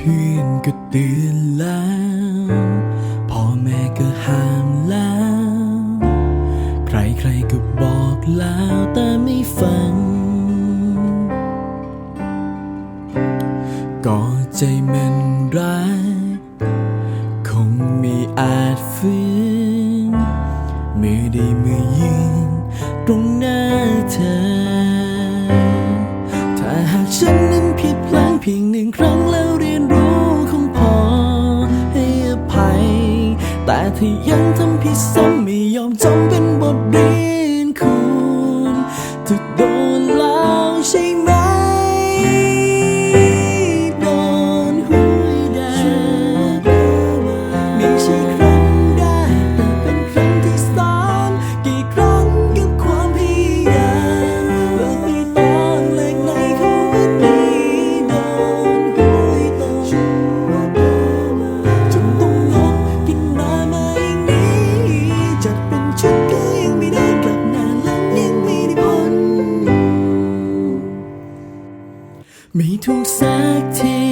พื่อนก็เตือนแล้วพ่อแม่ก็ห้ามแล้ว ใครๆก็บอกแล้วแต่ไม่ฟัง ก็ใจมันร้ายคงไม่อาจฟื้นเมื่อได้มือยืนตรงหน้าเธอ ถ้าหากฉันนั้นผิดพลั้งเพียงหนึ่งครั้งแล้ว แต่ถ้ายังทำผิดซ้ำไม่ยอมจำเป็นบทเรียนคุณจะโดนแล้วใช่ไหม ไม่ถูกสักที